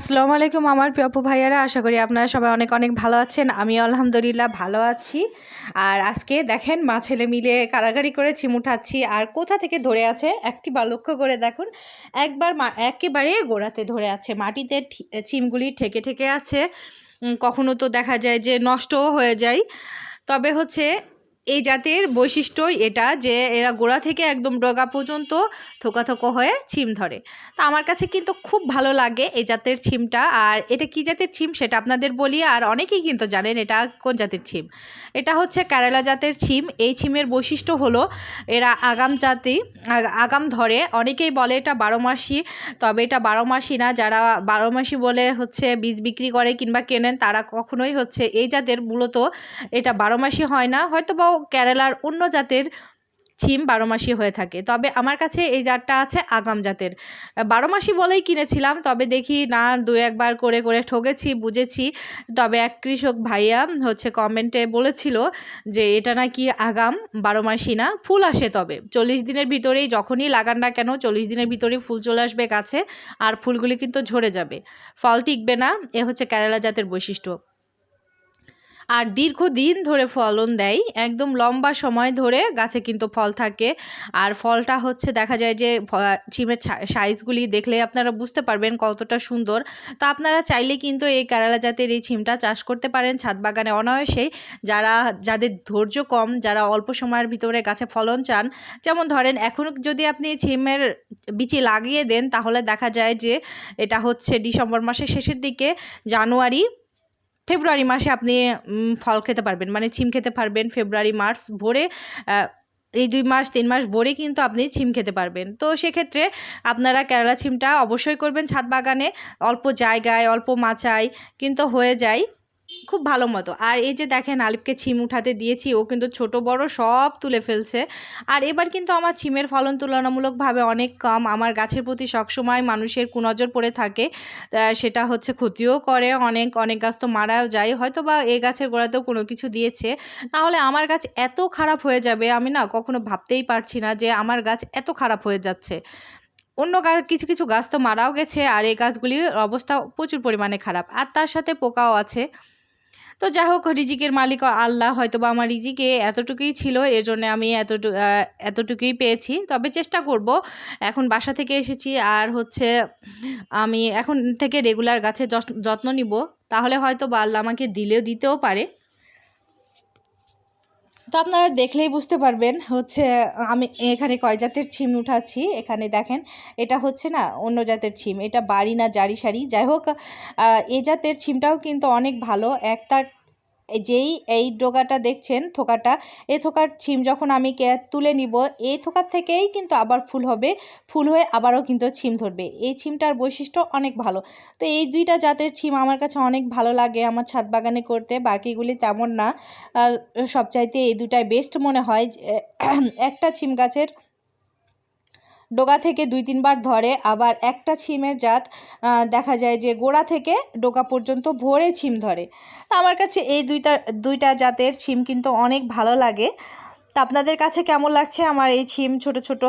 আসসালামু আলাইকুম আমার প্রিয় আপু ভাইয়ারা, আশা করি আপনারা সবাই অনেক অনেক ভালো আছেন। আমি আলহামদুলিল্লাহ ভালো আছি। আর আজকে দেখেন মা ছেলে মিলে কারাগারি করে ছিম উঠাচ্ছি আর কোথা থেকে ধরে আছে একটি বার লক্ষ্য করে দেখুন, একবার একেবারে গোড়াতে ধরে আছে। মাটিতে ছিমগুলি ঠেকে ঠেকে আছে। কখনো তো দেখা যায় যে নষ্টও হয়ে যায়। তবে হচ্ছে এই জাতের বৈশিষ্ট্যই এটা যে এরা গোড়া থেকে একদম ডগা পর্যন্ত থোকা থোকা হয়ে ছিম ধরে। তো আমার কাছে কিন্তু খুব ভালো লাগে এই জাতের ছিমটা। আর এটা কি জাতের ছিম সেটা আপনাদের বলি, আর অনেকেই কিন্তু জানেন এটা কোন জাতের ছিম। এটা হচ্ছে কেরালা জাতের ছিম। এই ছিমের বৈশিষ্ট্য হলো, এরা আগাম জাতি, আগ- আগাম ধরে। অনেকেই বলে এটা বারো মাসি, তবে এটা বারো মাসি না। যারা বারো মাসি বলে হচ্ছে বীজ বিক্রি করে কিংবা কেনেন, তারা কখনোই হচ্ছে এই জাতের মূলত এটা বারো মাসি হয় না। হয়তো বা কেরালার অন্য জাতের ছিম বারো মাসি হয়ে থাকে। তবে আমার কাছে এই জাতটা আছে আগাম জাতের। বারো মাসি বলেই কিনেছিলাম, তবে দেখি না, দু একবার করে করে ঠকেছি বুঝেছি। তবে এক কৃষক ভাইয়া হচ্ছে কমেন্টে বলেছিল যে, এটা নাকি আগাম বারো মাসি না, ফুল আসে তবে। চল্লিশ দিনের ভিতরেই যখনই লাগান না কেন, চল্লিশ দিনের ভিতরেই ফুল চলে আসবে গাছে, আর ফুলগুলি কিন্তু ঝরে যাবে। ফল টিকবে না, এ হচ্ছে কেরালা জাতের বৈশিষ্ট্য। আর দীর্ঘদিন ধরে ফলন দেয়। একদম লম্বা সময় ধরে গাছে কিন্তু ফল থাকে। আর ফলটা হচ্ছে দেখা যায় যে ছিমের সাইজগুলি দেখলে আপনারা বুঝতে পারবেন কতটা সুন্দর। তো আপনারা চাইলে কিন্তু এই কেরালা জাতের এই ছিমটা চাষ করতে পারেন ছাদ বাগানে অনায়াসেই। যারা, যাদের ধৈর্য কম, যারা অল্প সময়ের ভিতরে গাছে ফলন চান, যেমন ধরেন এখন যদি আপনি ছিমের বিচি লাগিয়ে দেন, তাহলে দেখা যায় যে, এটা হচ্ছে ডিসেম্বর মাসের শেষের দিকে, জানুয়ারি ফেব্রুয়ারি মাসে আপনি ফল খেতে পারবেন। মানে ছিম খেতে পারবেন ফেব্রুয়ারি, মার্চ ভরে এই দুই মাস, তিন মাস ভরে কিন্তু আপনি ছিম খেতে পারবেন। তো সেক্ষেত্রে আপনারা কেরালা ছিমটা অবশ্যই করবেন ছাদ বাগানে। অল্প জায়গায়, অল্প মাচায় কিন্তু হয়ে যায়। খুব ভালো মতো। আর এই যে দেখেন আলিফকে ছিম উঠাতে দিয়েছি, ও কিন্তু ছোট, বড় সব তুলে ফেলছে। আর এবার কিন্তু আমার ছিমের ফলন তুলনামূলকভাবে অনেক কম। আমার গাছের প্রতি সবসময় মানুষের কুনজর পড়ে থাকে। সেটা হচ্ছে ক্ষতিও করে অনেক অনেক গাছ তো মারাও যায়। হয়তো বা এই গাছের গোড়াতেও কোনো কিছু দিয়েছে। নাহলে আমার গাছ এত খারাপ হয়ে যাবে, আমি না কখনো ভাবতেই পারছি না যে আমার গাছ এত খারাপ হয়ে যাচ্ছে। অন্য গাছ কিছু কিছু গাছ তো মারাও গেছে, আর এই গাছগুলির অবস্থা প্রচুর পরিমাণে খারাপ। আর তার সাথে পোকাও আছে। তো যাই হোক রিজিকের মালিক আল্লাহ হয়তো বা আমার রিজিকে এতটুকুই ছিল, এর জন্য আমি এতটু এতটুকুই পেয়েছি। তবে চেষ্টা করব, এখন বাসা থেকে এসেছি, আর হচ্ছে আমি এখন থেকে রেগুলার গাছের যত্ন নিব। তাহলে হয়তো বা আল্লাহ আমাকে দিলেও দিতেও পারে। তো আপনারা দেখলেই বুঝতে পারবেন হচ্ছে, আমি এখানে কয় জাতের ছিম উঠাচ্ছি? এখানে দেখেন, এটা হচ্ছে না অন্য জাতের ছিম, এটা বাড়ি না জারি সারি। যাই হোক এ জাতের ছিমটাও কিন্তু অনেক ভালো। একটা যেই এই ডোগাটা দেখছেন থোকাটা এই থোকার ছিম যখন আমি তুলে নিব, এই থোকার থেকেই কিন্তু আবার ফুল হবে, ফুল হয়ে আবারও কিন্তু ছিম ধরবে। এই ছিমটার বৈশিষ্ট্য অনেক ভালো। তো এই দুইটা জাতের ছিম আমার কাছে অনেক ভালো লাগে আমার ছাদ বাগানে করতে, বাকিগুলি তেমন না। সবচাইতে এই দুটাই বেস্ট মনে হয় একটা ছিম গাছের ডোগা থেকে দুই তিনবার ধরে, আবার একটা ছিমের জাত দেখা যায় যে গোড়া থেকে ডোকা পর্যন্ত ভরে ছিম ধরে। তো আমার কাছে এই দুইটা দুইটা জাতের ছিম কিন্তু অনেক ভালো লাগে। তা আপনাদের কাছে কেমন লাগছে আমার এই ছিম, ছোট ছোট,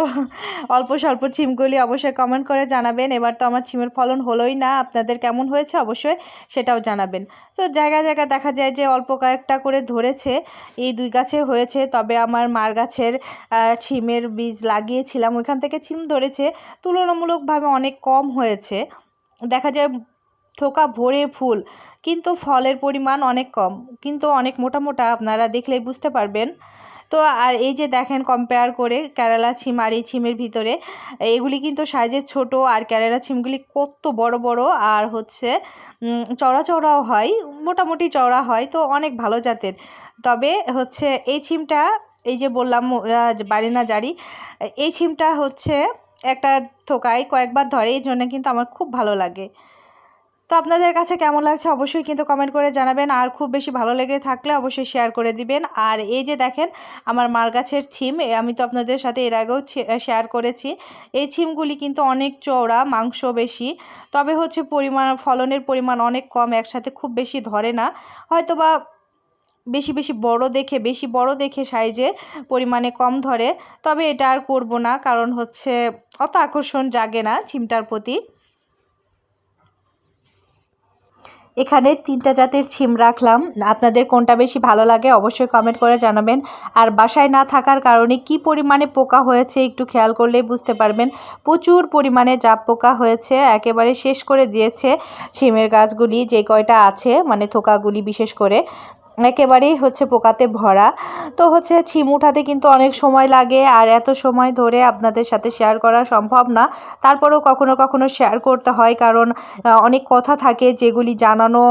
অল্প, স্বল্প ছিমগুলি অবশ্যই কমেন্ট করে জানাবেন। এবার তো আমার ছিমের ফলন হলোই না, আপনাদের কেমন হয়েছে অবশ্যই সেটাও জানাবেন। তো জায়গা জায়গা দেখা যায় যে অল্প কয়েকটা করে ধরেছে, এই দুই গাছে হয়েছে, তবে আমার মার গাছের ছিমের বীজ লাগিয়েছিলাম, ওইখান থেকে ছিম ধরেছে, তুলনামূলকভাবে অনেক কম হয়েছে। দেখা যায় থোকা ভরে ফুল, কিন্তু ফলের পরিমাণ অনেক কম, কিন্তু অনেক মোটা মোটা, আপনারা দেখলেই বুঝতে পারবেন। তো আর এই যে দেখেন কম্পেয়ার করে কেরালা ছিম আর এই ছিমের ভিতরে, এগুলি কিন্তু সাইজে ছোট আর কেরালা ছিমগুলি কত বড় বড় আর হচ্ছে চওড়া চওড়াও হয়, মোটামুটি চওড়া হয়, তো অনেক ভালো জাতের। তবে হচ্ছে এই ছিমটা, এই যে বললাম বাড়ি না জারি, এই ছিমটা হচ্ছে একটা থোকায় কয়েকবার ধরে এই জন্য কিন্তু আমার খুব ভালো লাগে। তো আপনাদের কাছে কেমন লাগছে অবশ্যই কিন্তু কমেন্ট করে জানাবেন। আর খুব বেশি ভালো লেগে থাকলে অবশ্যই শেয়ার করে দিবেন। আর এই যে দেখেন, আমার মার গাছের ছিম, আমি তো আপনাদের সাথে এর আগেও শেয়ার করেছি। এই ছিমগুলি কিন্তু অনেক চওড়া, মাংস বেশি। তবে হচ্ছে পরিমাণ, ফলনের পরিমাণ অনেক কম, একসাথে খুব বেশি ধরে না। হয়তো বা বেশি বেশি বড় দেখে, বেশি বড় দেখে সাইজে পরিমাণে কম ধরে। তবে এটা আর করব না, কারণ হচ্ছে অত আকর্ষণ জাগে না ছিমটার প্রতি। এখানে তিনটা জাতের ছিম রাখলাম। আপনাদের কোনটা বেশি ভালো লাগে অবশ্যই কমেন্ট করে জানাবেন। আর বাসায় না থাকার কারণে কি পরিমাণে পোকা হয়েছে একটু খেয়াল করলেই বুঝতে পারবেন। প্রচুর পরিমাণে জাপ পোকা হয়েছে, একেবারে শেষ করে দিয়েছে ছিমের গাছগুলি, যে কয়টা আছে মানে থোকাগুলি বিশেষ করে। একেবারেই হচ্ছে পোকাতে ভরা। তো হচ্ছে ছিম উঠাতে কিন্তু অনেক সময় লাগে আর এত সময় ধরে আপনাদের সাথে শেয়ার করা সম্ভব না। তারপরেও কখনো কখনো শেয়ার করতে হয় কারণ অনেক কথা থাকে যেগুলি জানানো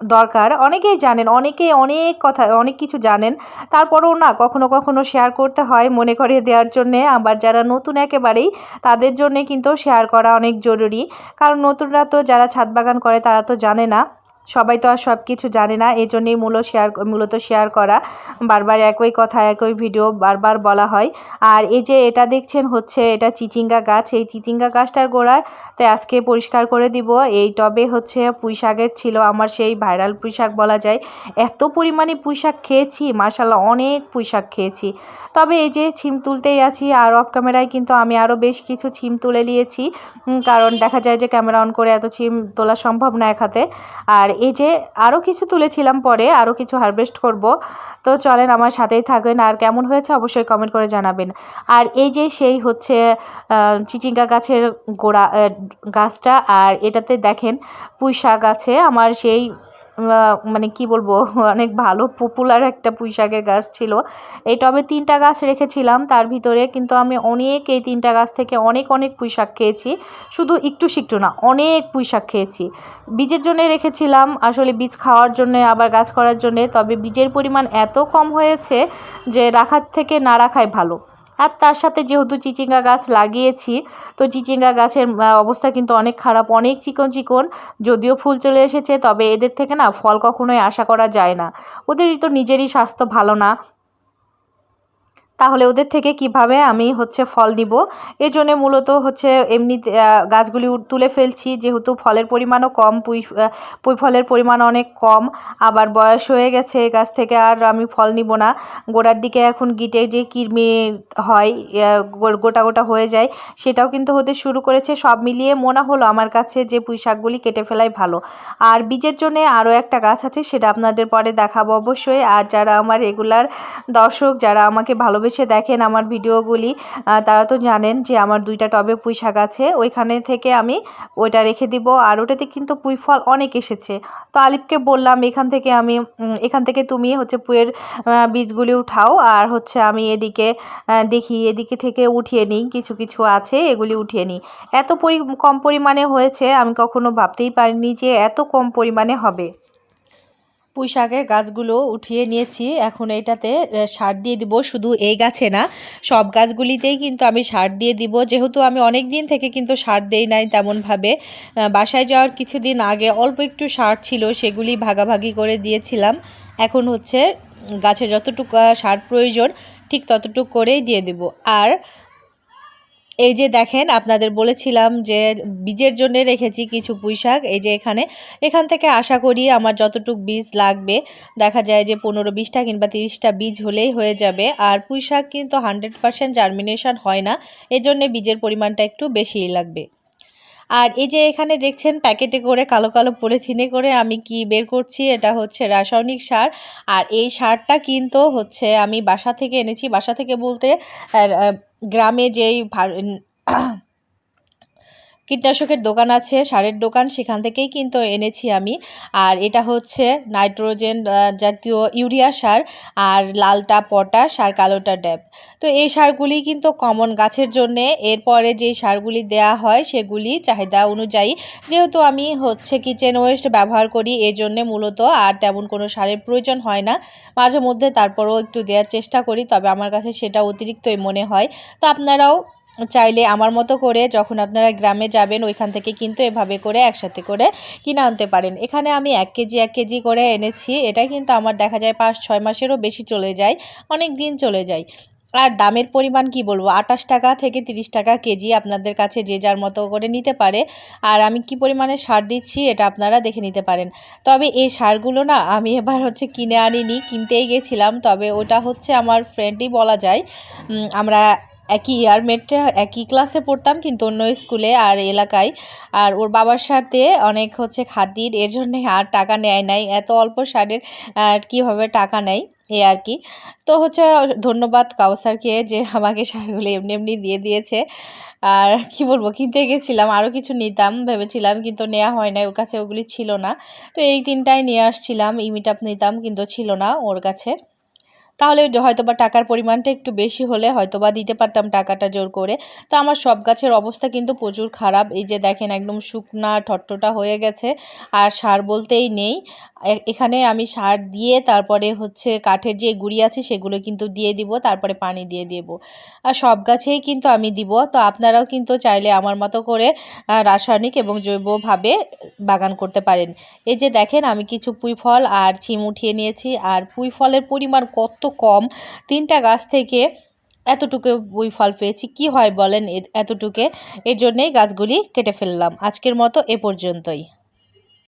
দরকার। অনেকেই জানেন, অনেকেই অনেক কথা, অনেক কিছু জানেন। তারপরেও না, কখনো কখনো শেয়ার করতে হয় মনে করিয়ে দেওয়ার জন্যে। আবার যারা নতুন একেবারেই, তাদের জন্যে কিন্তু শেয়ার করা অনেক জরুরি। কারণ নতুনরা তো যারা ছাদ বাগান করে, তারা তো জানে না। সবাই তো আর সব কিছু জানে না এই জন্যই মূল শেয়ার মূলত শেয়ার করা। বারবার একই কথা, একই ভিডিও বারবার বলা হয়। আর এই যে এটা দেখছেন হচ্ছে, এটা চিচিঙ্গা গাছ। এই চিচিঙ্গা গাছটার গোড়ায় তাই আজকে পরিষ্কার করে দিব। এই টবে হচ্ছে পুঁই শাকের ছিল, আমার সেই ভাইরাল পুঁই শাক বলা যায়। এত পরিমাণে পুঁই শাক খেয়েছি মার্শাল্লাহ অনেক পুঁই শাক খেয়েছি। তবে এই যে ছিম তুলতেই আছি, আর অফ ক্যামেরায় কিন্তু আমি আরও বেশ কিছু ছিম তুলে নিয়েছি। কারণ দেখা যায় যে ক্যামেরা অন করে এত ছিম তোলা সম্ভব না এক হাতে। আর এই যে আরও কিছু তুলেছিলাম পরে আরও কিছু হারভেস্ট করব। তো চলেন আমার সাথেই থাকবেন। আর কেমন হয়েছে অবশ্যই কমেন্ট করে জানাবেন। আর এই যে সেই হচ্ছে চিচিঙ্গা গাছের গোড়া গাছটা, আর এটাতে দেখেন পুঁই শাক আছে। আমার সেই মানে কি বলব, অনেক ভালো পপুলার একটা পুঁই শাকের গাছ ছিল। এই টবে তিনটা গাছ রেখেছিলাম তার ভিতরে, কিন্তু আমি অনেক এই তিনটা গাছ থেকে অনেক অনেক পুঁই শাক খেয়েছি। শুধু একটু সিকটু না, অনেক পুঁই শাক খেয়েছি। বীজের জন্য রেখেছিলাম, আসলে বীজ খাওয়ার জন্য, আবার গাছ করার জন্য, তবে বীজের পরিমাণ এত কম হয়েছে যে রাখার থেকে না রাখাই ভালো। আর তার সাথে যেহেতু চিচিঙ্গা গাছ লাগিয়েছি, তো চিচিঙ্গা গাছের অবস্থা কিন্তু অনেক খারাপ, অনেক চিকন চিকন। যদিও ফুল চলে এসেছে, তবে এদের থেকে না ফল কখনোই আশা করা যায় না। ওদেরই তো নিজেরই স্বাস্থ্য ভালো না। তাহলে ওদের থেকে কীভাবে আমি হচ্ছে ফল নিব? এর জন্য মূলত হচ্ছে এমনি গাছগুলি তুলে ফেলছি। যেহেতু ফলের পরিমাণও কম, পুঁই পুঁই ফলের পরিমাণ অনেক কম, আবার বয়স হয়ে গেছে এই গাছ থেকে আর আমি ফল নিব না। গোড়ার দিকে এখন গিটে যে কৃমি হয় গোটা গোটা হয়ে যায়, সেটাও কিন্তু হতে শুরু করেছে। সব মিলিয়ে মনে হলো আমার কাছে যে পুঁই শাকগুলি কেটে ফেলাই ভালো। আর বীজের জন্য আরও একটা গাছ আছে, সেটা আপনাদের পরে দেখাবো অবশ্যই। আর যারা আমার রেগুলার দর্শক, যারা আমাকে ভালোবেসে দেখেন আমার ভিডিওগুলি তারা তো জানেন যে আমার দুইটা টবে পুঁই শাক আছে, ওইখানে থেকে আমি ওইটা রেখে দিব। আর ওটাতে কিন্তু পুঁই ফল অনেক এসেছে। তো আলিফকে বললাম, এখান থেকে আমি এখান থেকে তুমি হচ্ছে পুঁয়ের বীজগুলি উঠাও। আর হচ্ছে আমি এদিকে দেখি, এদিকে থেকে উঠিয়ে নিই। কিছু কিছু আছে, এগুলি উঠিয়ে নিই। এত পরি, কম পরিমাণে হয়েছে, আমি কখনো ভাবতেই পারিনি যে এত কম পরিমাণে হবে। পুঁই শাকের গাছগুলো উঠিয়ে নিয়েছি। এখন এটাতে সার দিয়ে দিব। শুধু এই গাছে না, সব গাছগুলিতেই কিন্তু আমি সার দিয়ে দিব। যেহেতু আমি অনেক দিন থেকে কিন্তু সার দেই নাই তেমনভাবে। বাসায় যাওয়ার কিছুদিন আগে অল্প একটু সার ছিল, সেগুলি ভাগাভাগি করে দিয়েছিলাম। এখন হচ্ছে, গাছে যতটুকু সার প্রয়োজন, ঠিক ততটুকু করেই দিয়ে দেব। আর এই যে দেখেন, আপনাদের বলেছিলাম যে বীজের জন্য রেখেছি কিছু পুঁইশাক। এই যে এখানে, এখান থেকে আশা করি আমার যতটুক বীজ লাগবে, দেখা যায় যে পনেরো বিশটা কিংবা তিরিশটা বীজ হলেই হয়ে যাবে। আর পুঁইশাক কিন্তু হান্ড্রেড পারসেন্ট জার্মিনেশন হয় না, এজন্যে বীজের পরিমাণটা একটু বেশিই লাগবে। আর এই যে এখানে দেখছেন প্যাকেটে করে কালো কালো পলিথিনে করে আমি কি বের করছি, এটা হচ্ছে রাসায়নিক সার। আর এই সারটা কিন্তু হচ্ছে আমি বাসা থেকে এনেছি। বাসা থেকে বলতে গ্রামে যেই কীটনাশকের দোকান আছে, সারের দোকান, সেখান থেকেই কিন্তু এনেছি আমি। আর এটা হচ্ছে নাইট্রোজেন জাতীয় ইউরিয়া সার আর লালটা পটাশ আর কালোটা ড্যাব। তো এই সারগুলি কিন্তু কমন গাছের জন্যে। এরপরে যে সারগুলি দেয়া হয়, সেগুলি চাহিদা অনুযায়ী যেহেতু আমি হচ্ছে কিচেন ওয়েস্ট ব্যবহার করি এই জন্যে মূলত আর তেমন কোনো সারের প্রয়োজন হয় না। মাঝে মধ্যে তারপরেও একটু দেওয়ার চেষ্টা করি, তবে আমার কাছে সেটা অতিরিক্তই মনে হয়। তো আপনারাও চাইলে আমার মতো করে যখন আপনারা গ্রামে যাবেন, ওইখান থেকে কিন্তু এভাবে করে একসাথে করে কিনে আনতে পারেন। এখানে আমি এক কেজি এক কেজি করে এনেছি। এটা কিন্তু আমার দেখা যায় পাঁচ, ছয় মাসেরও বেশি চলে যায়, অনেক দিন চলে যায়। আর দামের পরিমাণ কি বলব? আটাশ টাকা থেকে তিরিশ টাকা কেজি আপনাদের কাছে যে যার মতো করে নিতে পারে। আর আমি কি পরিমাণে সার দিচ্ছি এটা আপনারা দেখে নিতে পারেন। তবে এই সারগুলো না আমি এবার হচ্ছে কিনে আনিনি, কিনতেই গেছিলাম। তবে ওটা হচ্ছে আমার ফ্রেন্ডই বলা যায় আমরা একই ইয়ারমেটে একই ক্লাসে পড়তাম, কিন্তু অন্য স্কুলে আর এলাকায়। আর ওর বাবার সাথে অনেক হচ্ছে খাতির, এর জন্যে আর টাকা নেয় নাই। এত অল্প সারের কীভাবে টাকা নেয়, এ আর কি। তো হচ্ছে ধন্যবাদ কাউসারকে যে আমাকে শাড়িগুলো এমনি এমনি দিয়ে দিয়েছে। আর কি বলব, কিনতে গেছিলাম আরও কিছু নিতাম, ভেবেছিলাম, কিন্তু নেওয়া হয় না ওর কাছে ওগুলি ছিল না। তো এই তিনটাই নিয়ে আসছিলাম ইমিটাপ নিতাম, কিন্তু ছিল না ওর কাছে। তাহলে হয়তো বা টাকার পরিমাণটা একটু বেশি হলে হয়তো বা দিতে পারতাম টাকাটা জোর করে। তো আমার সব গাছের অবস্থা কিন্তু প্রচুর খারাপ। এই যে দেখেন একদম শুকনা ঠট্টটা হয়ে গেছে, আর সার বলতেই নেই। এখানে আমি সার দিয়ে তারপরে হচ্ছে কাঠের যে গুড়ি আছে সেগুলো কিন্তু দিয়ে দিব, তারপরে পানি দিয়ে দেব। আর সব গাছেই কিন্তু আমি দিব। তো আপনারাও কিন্তু চাইলে আমার মতো করে রাসায়নিক এবং জৈবভাবে বাগান করতে পারেন। এই যে দেখেন আমি কিছু পুঁই ফল আর ছিম উঠিয়ে নিয়েছি, আর পুঁই ফলের পরিমাণ কত কম, তিনটা গাছ থেকে এতটুকু বই ফল পেয়েছি। কি হয় বলেন এতটুকে? এর জন্যেই গাছগুলি কেটে ফেললাম। আজকের মতো এ পর্যন্তই।